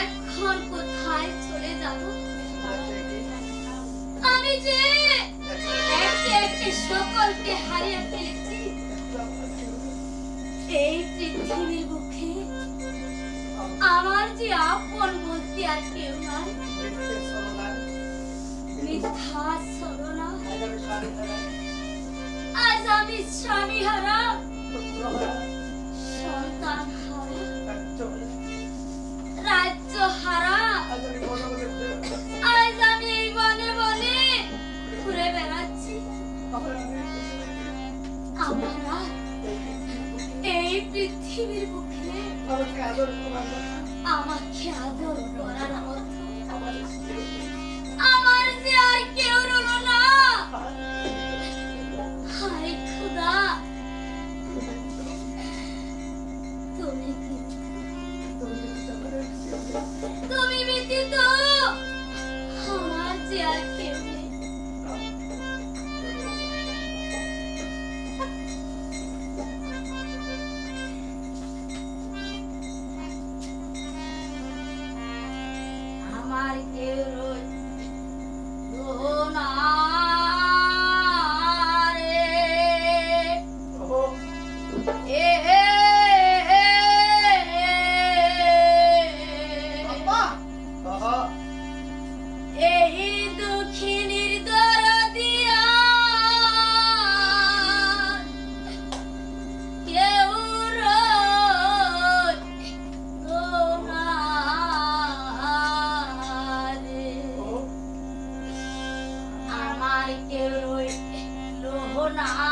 এখন কোথায় চলে যাব? আমি যে একে সকলকে হারিয়ে ফেলেছি, এই পৃথিবীর বুকে আমার যে আপন বলতে আর কেউ নাই। মিথ্যা ছলনা আজ আমি স্বামী পৃথিবীর বুকে আমাকে আদর করার মতো আমার যে আর কেউ রলো না। রইল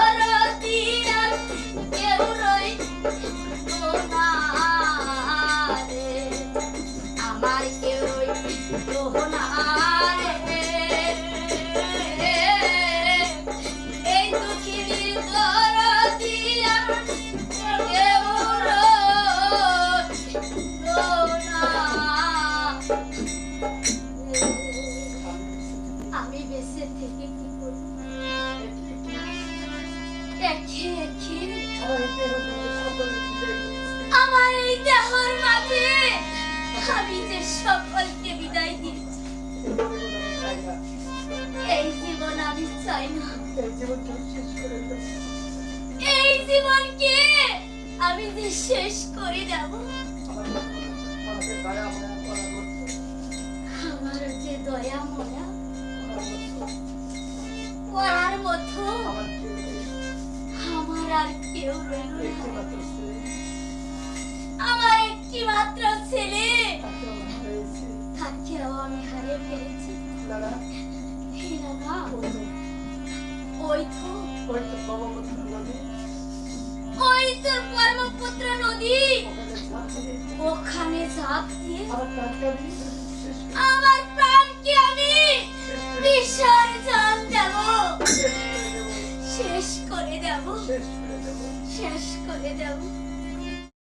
আমি বেঁচে থেকে কি আমার এই দেহর মাঝে আমি যে সকলকে বিদায় এই জীবন আমি চাই না। এই জীবনকে আমি যে শেষ করে দেব, আমার যে দয়া মনে আমার একটি মাত্র আমি নদী, ওখানে ঝাঁপ দিয়ে। আমার আমার প্রাণকে আমি? বিসর্জন দেব শেষ করে দেবো। শেষ করে দেব শেষ করে দেবো। শেষ করে দেব